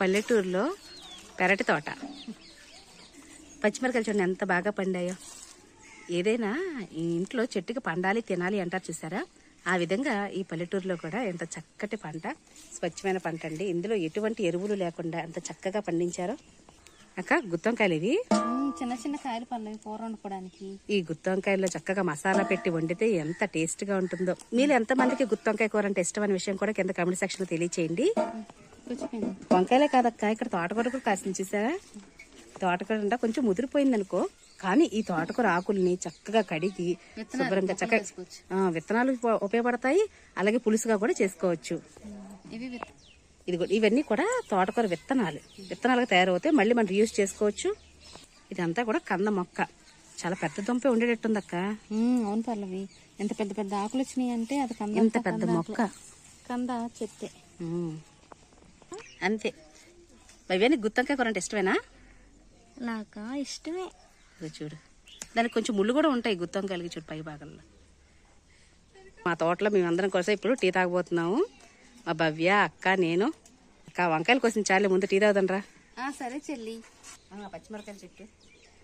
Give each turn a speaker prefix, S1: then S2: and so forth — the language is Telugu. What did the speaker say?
S1: పల్లెటూరులో పెరటి తోట. పచ్చిమిరకాయలు చూడండి ఎంత బాగా పండాయో. ఏదైనా ఈ ఇంట్లో చెట్టుకి పండాలి తినాలి అంటారు చూసారా? ఆ విధంగా ఈ పల్లెటూరులో కూడా ఎంత చక్కటి పంట స్వచ్ఛమైన పంట అండి. ఇందులో ఎటువంటి ఎరువులు లేకుండా ఎంత చక్కగా పండించారో. అక్క గుత్తొంకాయలు ఇవి?
S2: చిన్న చిన్న కాయలు పల్లవి కూర వండుకోవడానికి.
S1: ఈ గుత్తొంకాయల్లో చక్కగా మసాలా పెట్టి వండితే ఎంత టేస్ట్గా ఉంటుందో. మీరు ఎంతమందికి గుత్తొంకాయ కూర అంటే ఇష్టం అనే విషయం కూడా కింద కామెంట్ సెక్షన్లో తెలియచేయండి. వంకాయలే కాదక్క ఇక్కడ తోటకూర కూడా కాసింది చూసారా తోటకూర అంటే కొంచెం ముదిరిపోయింది అనుకో. కానీ ఈ తోటకూర ఆకుల్ని చక్కగా కడిగి శుభ్రంగా చక్కగా విత్తనాలు ఉప- ఉపయోగపడతాయి. అలాగే పులుసుగా కూడా చేసుకోవచ్చు. ఇది ఇవన్నీ కూడా తోటకూర విత్తనాలు. విత్తనాలుగా తయారవుతాయి. మళ్ళీ మనం యూజ్ చేసుకోవచ్చు. ఇదంతా కూడా కంద మొక్క. చాలా పెద్ద దుంపే ఉండేటట్టుందక్క.
S2: అవును పల్లవి. ఎంత పెద్ద పెద్ద ఆకులు వచ్చినాయి అంటే అది కంద
S1: ఇంత పెద్ద మొక్క.
S2: కంద చెత్తే
S1: అంతే. ఇవన్నీ గుత్తంకాయ కూర అంటే ఇష్టమేనా?
S2: నాకు ఇష్టమే.
S1: చూడు. దానికి కొంచెం ముళ్ళు కూడా ఉంటాయి గుత్తంకాయలకి చూడు పై భాగంలో. మా తోటలో మేమందరం కోసం ఇప్పుడు టీ తాగబోతున్నాము. మా భవ్య అక్క నేను. అక్క వంకాయల కోసం చాలే ముందు టీ తాగుదండ్రా
S2: సరే చెల్లి.
S1: పచ్చిమిరకాయలు చెట్టు